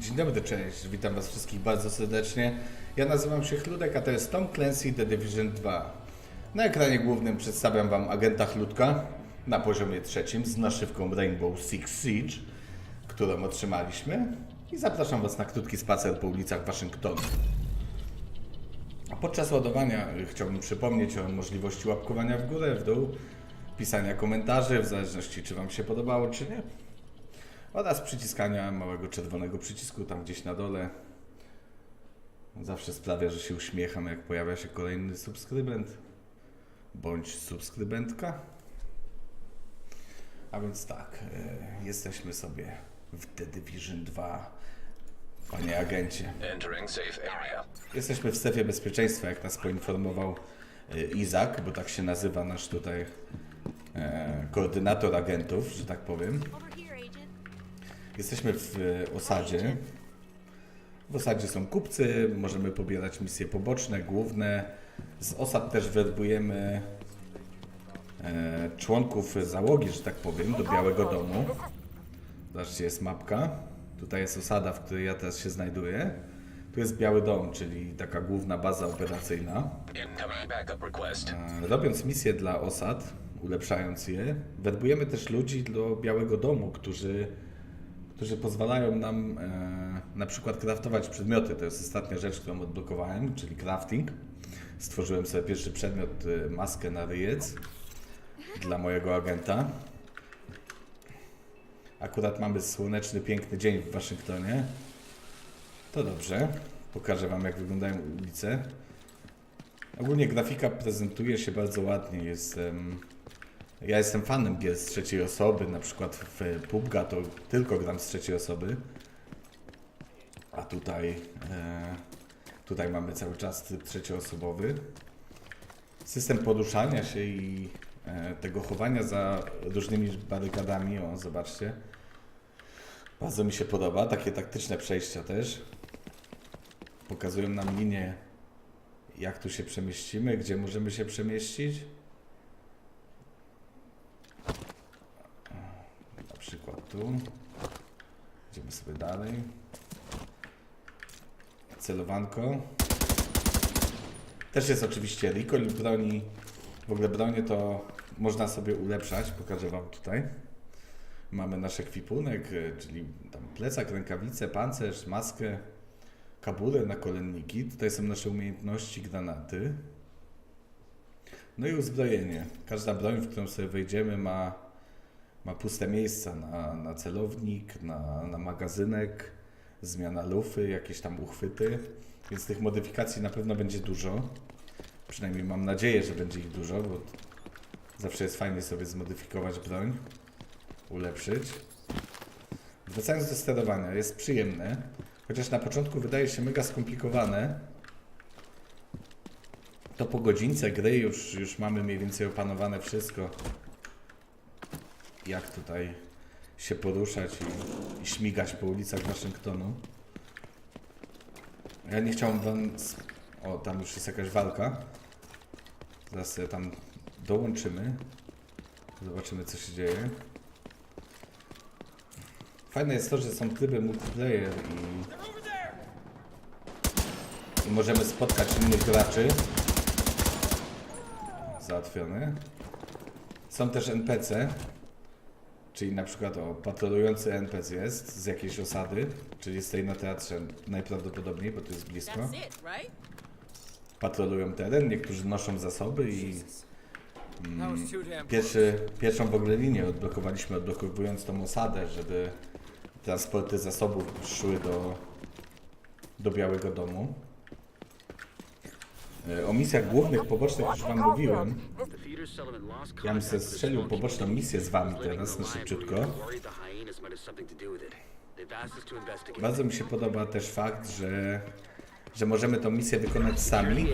Dzień dobry, cześć. Witam Was wszystkich bardzo serdecznie. Ja nazywam się Chludek, a to jest Tom Clancy The Division 2. Na ekranie głównym przedstawiam Wam agenta Chludka na poziomie trzecim z naszywką Rainbow Six Siege, którą otrzymaliśmy. I zapraszam Was na krótki spacer po ulicach Waszyngtonu. Podczas ładowania y, chciałbym przypomnieć o możliwości łapkowania w górę, w dół, pisania komentarzy, w zależności czy Wam się podobało, czy nie oraz przyciskania małego czerwonego przycisku tam gdzieś na dole. Zawsze sprawia, że się uśmiecham, jak pojawia się kolejny subskrybent bądź subskrybentka. A więc tak, e, jesteśmy sobie w The Division 2, panie agencie. Jesteśmy w strefie bezpieczeństwa, jak nas poinformował e, Izak, bo tak się nazywa nasz tutaj e, koordynator agentów, że tak powiem. Jesteśmy w osadzie. W osadzie są kupcy, możemy pobierać misje poboczne, główne. Z osad też werbujemy e, członków załogi, że tak powiem, do Białego Domu. Zobaczcie, jest mapka. Tutaj jest osada, w której ja teraz się znajduję. Tu jest Biały Dom, czyli taka główna baza operacyjna. E, Robiąc misje dla osad, ulepszając je, werbujemy też ludzi do Białego Domu, którzy, którzy pozwalają nam e, na przykład craftować przedmioty. To jest ostatnia rzecz, którą odblokowałem, czyli crafting. Stworzyłem sobie pierwszy przedmiot, e, maskę na ryjec dla mojego agenta. Akurat mamy słoneczny, piękny dzień w Waszyngtonie. To dobrze. Pokażę Wam, jak wyglądają ulice. Ogólnie grafika prezentuje się bardzo ładnie. Jest, ja jestem fanem gier z trzeciej osoby, na przykład w PUBG to tylko gram z trzeciej osoby. A tutaj, e, tutaj mamy cały czas tryb trzecioosobowy. System poruszania się i e, tego chowania za różnymi barykadami, o zobaczcie. Bardzo mi się podoba, takie taktyczne przejścia też. Pokazują nam linię jak tu się przemieścimy, gdzie możemy się przemieścić. Na przykład tu. Idziemy sobie dalej. Celowanko. Też jest oczywiście recoil broni. W ogóle bronię to można sobie ulepszać. Pokażę Wam tutaj. Mamy nasz ekwipunek, e, czyli tam plecak, rękawice, pancerz, maskę kabule, nakolenniki. Tutaj są nasze umiejętności, granaty. No i uzbrojenie. Każda broń, w którą sobie wejdziemy, ma, ma puste miejsca na, na celownik, na, na magazynek, zmiana lufy, jakieś tam uchwyty. Więc tych modyfikacji na pewno będzie dużo. Przynajmniej mam nadzieję, że będzie ich dużo, bo zawsze jest fajnie sobie zmodyfikować broń, ulepszyć. Wracając do sterowania, jest przyjemne. Chociaż na początku wydaje się mega skomplikowane, to po godzince gry już, już mamy mniej więcej opanowane wszystko. Jak tutaj się poruszać i, i śmigać po ulicach Waszyngtonu. Ja nie chciałem wam... O, tam już jest jakaś walka. Zaraz sobie tam dołączymy. Zobaczymy co się dzieje. Fajne jest to, że są tryby multiplayer i, i możemy spotkać innych graczy. Załatwiony. Są też NPC, czyli na przykład o, patrolujący NPC jest z jakiejś osady, czyli stoi na teatrze najprawdopodobniej, bo to jest blisko. Patrolują teren, niektórzy noszą zasoby i damn Pierwszy, pierwszą w ogóle linię odblokowaliśmy, odblokowując tą osadę, żeby transporty zasobów szły do, do Białego Domu. E, O misjach głównych, pobocznych już Wam mówiłem. Ja bym sobie strzelił poboczną misję z Wami teraz na szybciutko. Bardzo mi się podoba też fakt, że, że możemy tą misję wykonać sami.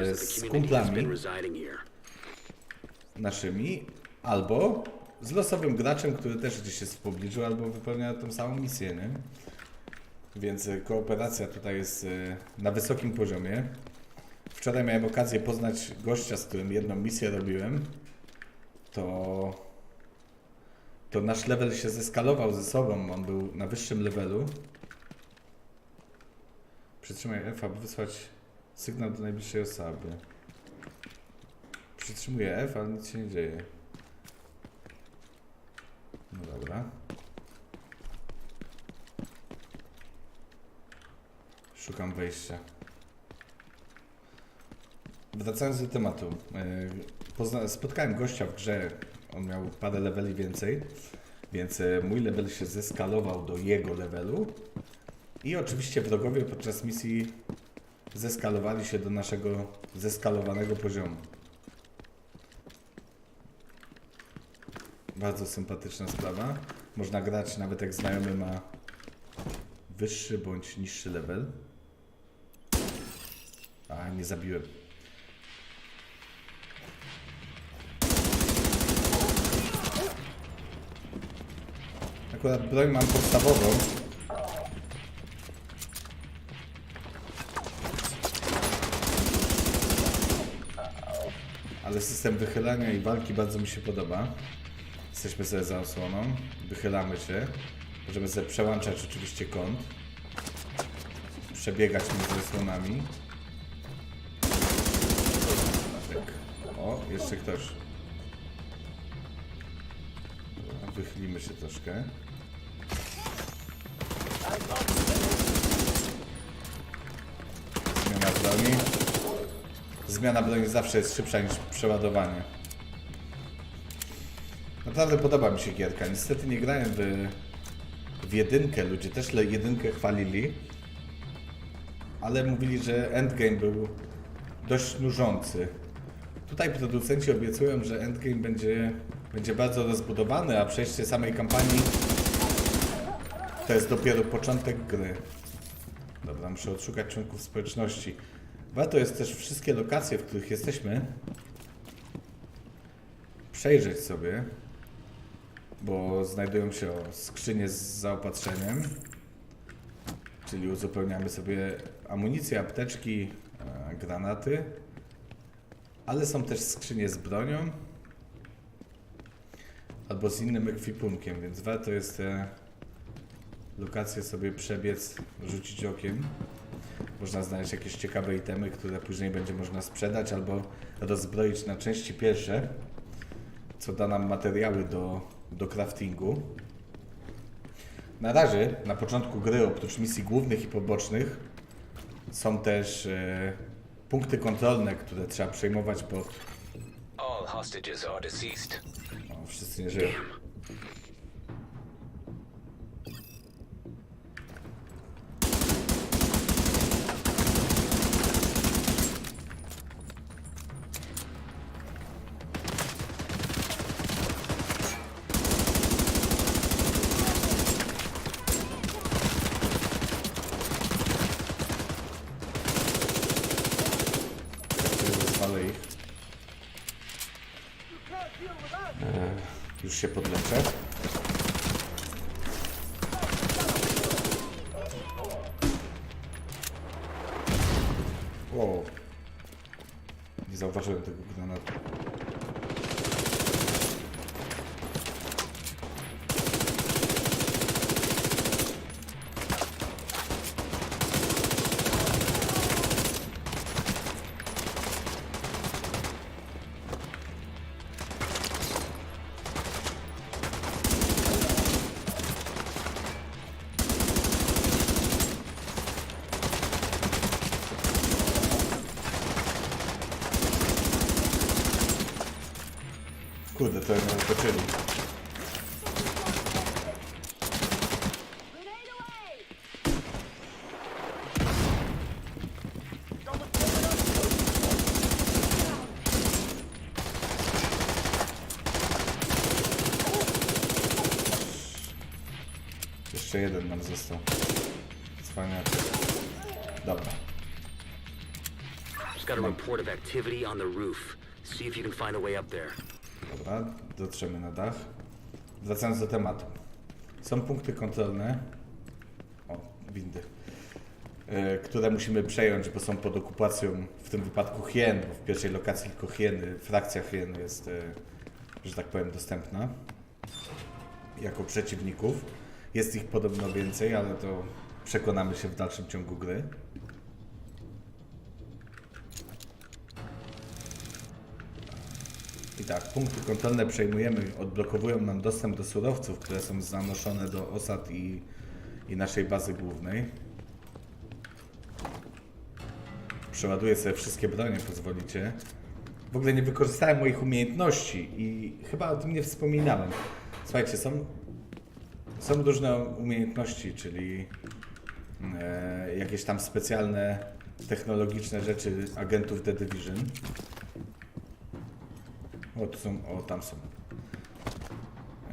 e, z kumplami. naszymi, albo z losowym graczem, który też gdzieś jest w pobliżu, albo wypełnia tą samą misję, nie? Więc y, kooperacja tutaj jest y, na wysokim poziomie. Wczoraj miałem okazję poznać gościa, z którym jedną misję robiłem. To to nasz level się zeskalował ze sobą. On był na wyższym levelu. Przytrzymaj F, aby wysłać sygnał do najbliższej osoby. Przytrzymuję F, ale nic się nie dzieje. No dobra. Szukam wejścia. Wracając do tematu. e, spotkałem gościa w grze. On miał parę leveli więcej, więc e, mój level się zeskalował do jego levelu. I oczywiście wrogowie podczas misji zeskalowali się do naszego zeskalowanego poziomu. Bardzo sympatyczna sprawa. Można grać nawet jak znajomy ma wyższy bądź niższy level. A, nie zabiłem. Akurat broń mam podstawową. Ale system wychylania i walki bardzo mi się podoba. Jesteśmy sobie za osłoną, wychylamy się. Możemy sobie przełączać oczywiście kąt. Przebiegać między osłonami. O, jeszcze ktoś. Dobra, Wychylimy się troszkę. Zmiana broni. Zmiana broni zawsze jest szybsza niż przeładowanie. Naprawdę podoba mi się gierka. Niestety nie grałem w, w jedynkę. Ludzie też le- jedynkę chwalili. Ale mówili, że endgame był dość nużący. Tutaj producenci obiecują, że endgame będzie, będzie bardzo rozbudowany, a przejście samej kampanii to jest dopiero początek gry. Dobra, muszę odszukać członków społeczności. Warto jest też wszystkie lokacje, w których jesteśmy, przejrzeć sobie, bo znajdują się skrzynie z zaopatrzeniem, czyli uzupełniamy sobie amunicję, apteczki, e, granaty, ale są też skrzynie z bronią albo z innym ekwipunkiem, więc warto jest te lokacje sobie przebiec, rzucić okiem. Można znaleźć jakieś ciekawe itemy, które później będzie można sprzedać albo rozbroić na części pierwsze, co da nam materiały do, do craftingu. Na razie, na początku gry, oprócz misji głównych i pobocznych, są też e, punkty kontrolne, które trzeba przejmować pod... All hostages are deceased. O, wszyscy nie żyją. Rozwalę ich. E, Już się podleczę. Wow. Nie zauważyłem tego granatu. Kurde, to jednak zaskoczyli. Jeszcze jeden nam został. Cwaniak. Dobra. Just got a report of activity on the roof. See if you can find a way up there. Dobra, dotrzemy na dach. Wracając do tematu. Są punkty kontrolne. O, windy. e, które musimy przejąć, bo są pod okupacją, w tym wypadku hien, bo w pierwszej lokacji tylko hieny, frakcja hien jest, e, że tak powiem, dostępna. jako przeciwników. Jest ich podobno więcej, ale to przekonamy się w dalszym ciągu gry. I tak, punkty kontrolne przejmujemy, odblokowują nam dostęp do surowców, które są zanoszone do osad i, i naszej bazy głównej. Przeładuję sobie wszystkie bronie, pozwolicie. W ogóle nie wykorzystałem moich umiejętności i chyba o tym nie wspominałem. Słuchajcie, są, są różne umiejętności, czyli e, jakieś tam specjalne technologiczne rzeczy agentów The Division. O, tu są, o, tam są.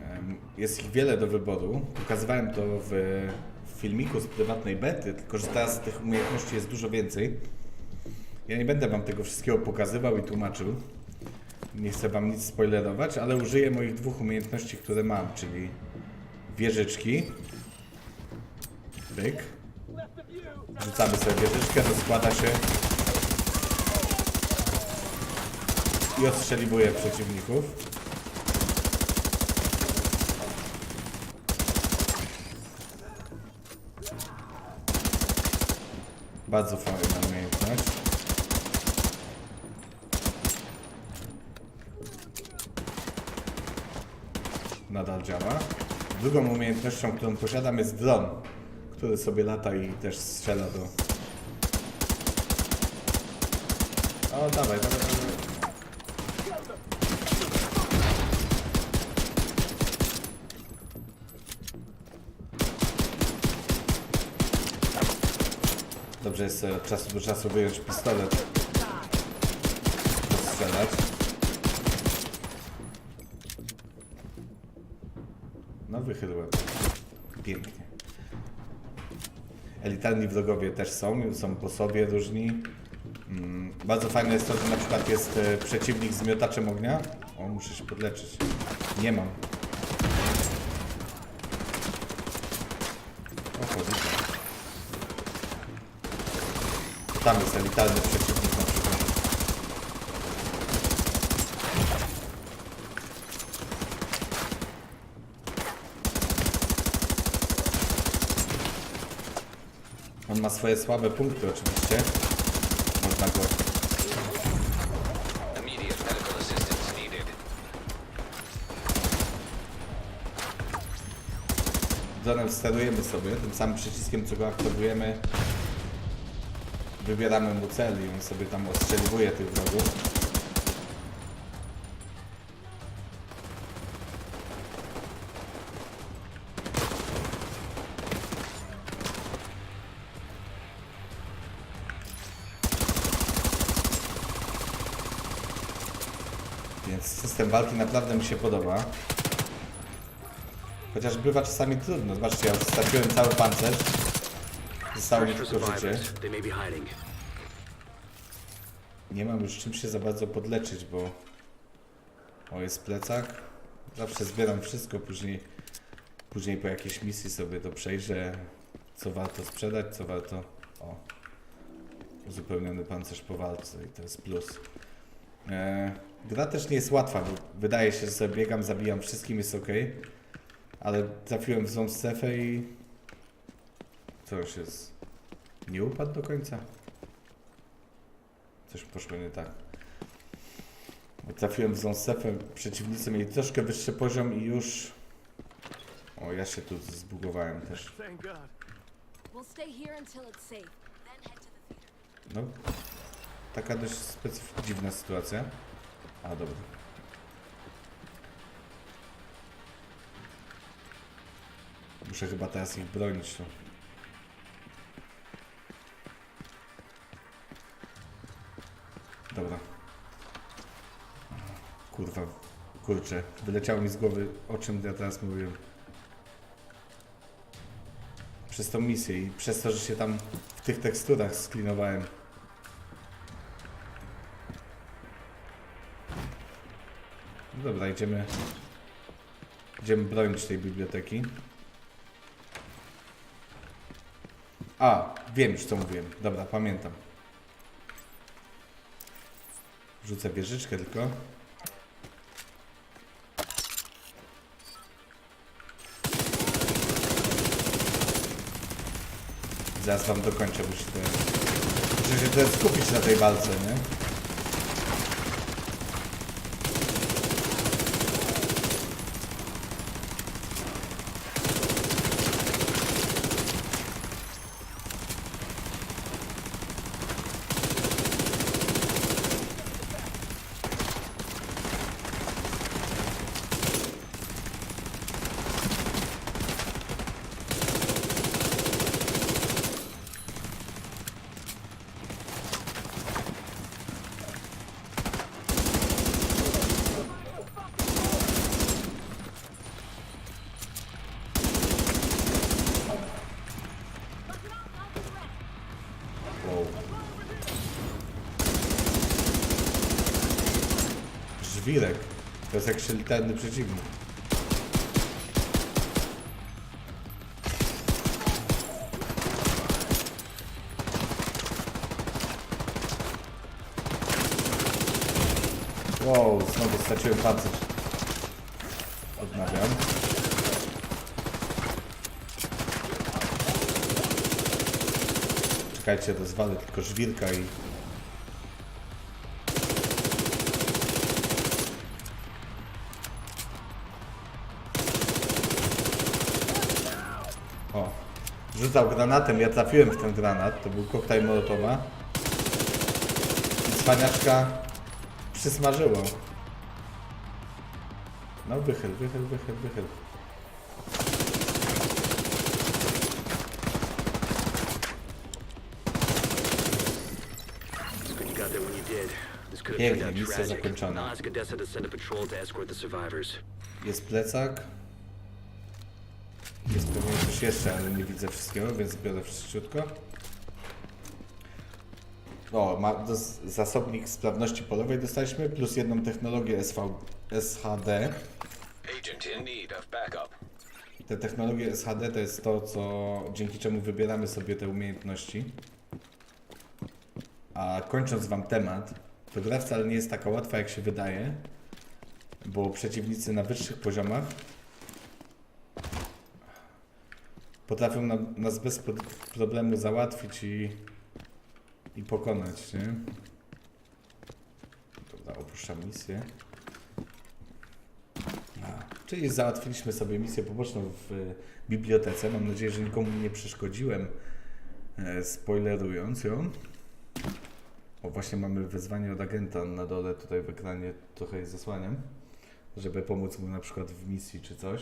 Em, Jest ich wiele do wyboru. Pokazywałem to w, w filmiku z prywatnej bety, tylko że teraz tych umiejętności jest dużo więcej. Ja nie będę Wam tego wszystkiego pokazywał i tłumaczył. Nie chcę Wam nic spoilerować, ale użyję moich dwóch umiejętności, które mam, czyli wieżyczki. Byk. Rzucamy sobie wieżyczkę, rozkłada się i ostrzeliwuje przeciwników. Bardzo fajna umiejętność. Nadal działa. Drugą umiejętnością, którą posiadam jest dron, który sobie lata i też strzela do... O, dawaj, dawaj, dawaj. Dobrze jest sobie od czasu do czasu wyjąć pistolet. Strzelać. No wychyliłem. Pięknie. Elitarni wrogowie też są, są po sobie różni. Mm, bardzo fajne jest to, że na przykład jest e, przeciwnik z miotaczem ognia. O, muszę się podleczyć. Nie mam. O. Tam jest elitarny przeciwnik na przykład. On ma swoje słabe punkty oczywiście. Można go... Immediate medical assistance needed. Dronem sterujemy sobie, tym samym przyciskiem co go aktywujemy wybieramy mu cel i on sobie tam ostrzeliwuje tych wrogów. Walki naprawdę mi się podoba. Chociaż bywa czasami trudno. Zobaczcie, ja już cały pancerz. Zostało mi tylko życie. Nie mam już czym się za bardzo podleczyć, bo... O, jest plecak. Zawsze zbieram wszystko, później... Później po jakiejś misji sobie to przejrzę. Co warto sprzedać, co warto... O. Uzupełniony pancerz po walce i to jest plus. E, gra też nie jest łatwa, bo wydaje się, że sobie biegam, zabijam wszystkim, jest ok. Ale trafiłem w złą strefę i... Co już jest? Nie upadł do końca? Coś poszło nie tak. Bo Trafiłem w złą strefę, przeciwnicy mieli troszkę wyższy poziom i już... O, ja się tu zbugowałem też. No, taka dość specyf- dziwna sytuacja. A, dobra. Muszę chyba teraz ich bronić tu. Dobra. Kurwa, kurczę, wyleciało mi z głowy, o czym ja teraz mówiłem. Przez tą misję i przez to, że się tam w tych teksturach sklinowałem. No dobra, idziemy. Idziemy bronić tej biblioteki. A, wiem już co mówiłem. Dobra, pamiętam. Rzucę wieżyczkę tylko. Zaraz wam dokończę, bo się to... Muszę się skupić na tej walce, nie? Żwirek. To jest jak szylterny przeciwnik. Wow, znowu straciłem pancerz. Odnawiam. Czekajcie, rozwalę tylko żwirka i... rzucał granatem, ja trafiłem w ten granat, to był koktajl Molotowa. I cwaniaczka przysmażyło. No wychyl, wychyl, wychyl, wychyl. Pięknie, misja zakończona. Jest plecak. Jest pewnie coś jeszcze, ale nie widzę wszystkiego, więc biorę wszystko. O, ma zasobnik sprawności polowej dostaliśmy, plus jedną technologię SV, SHD. Te technologie SHD to jest to, co, dzięki czemu wybieramy sobie te umiejętności. A kończąc wam temat, to gra wcale nie jest taka łatwa, jak się wydaje, bo przeciwnicy na wyższych poziomach potrafią nam, nas bez pro- problemu załatwić i, i pokonać, nie? Dobra, opuszczam misję. A, czyli załatwiliśmy sobie misję poboczną w bibliotece. Mam nadzieję, że nikomu nie przeszkodziłem, e, spoilerując ją. O, właśnie mamy wezwanie od agenta na dole tutaj w ekranie, trochę je zasłaniam, żeby pomóc mu na przykład w misji czy coś.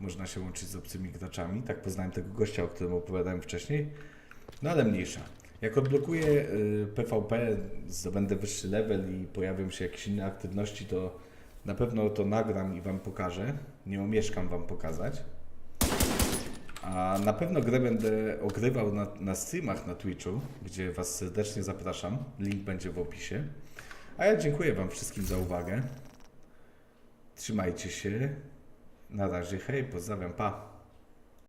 Można się łączyć z obcymi graczami. Tak poznałem tego gościa, o którym opowiadałem wcześniej. No ale mniejsza. Jak odblokuję y, PvP, zdobędę wyższy level i pojawią się jakieś inne aktywności, to na pewno to nagram i Wam pokażę. Nie omieszkam Wam pokazać. A na pewno grę będę ogrywał na, na streamach na Twitchu, gdzie Was serdecznie zapraszam. Link będzie w opisie. A ja dziękuję Wam wszystkim za uwagę. Trzymajcie się. Na razie, hej, pozdrawiam, pa.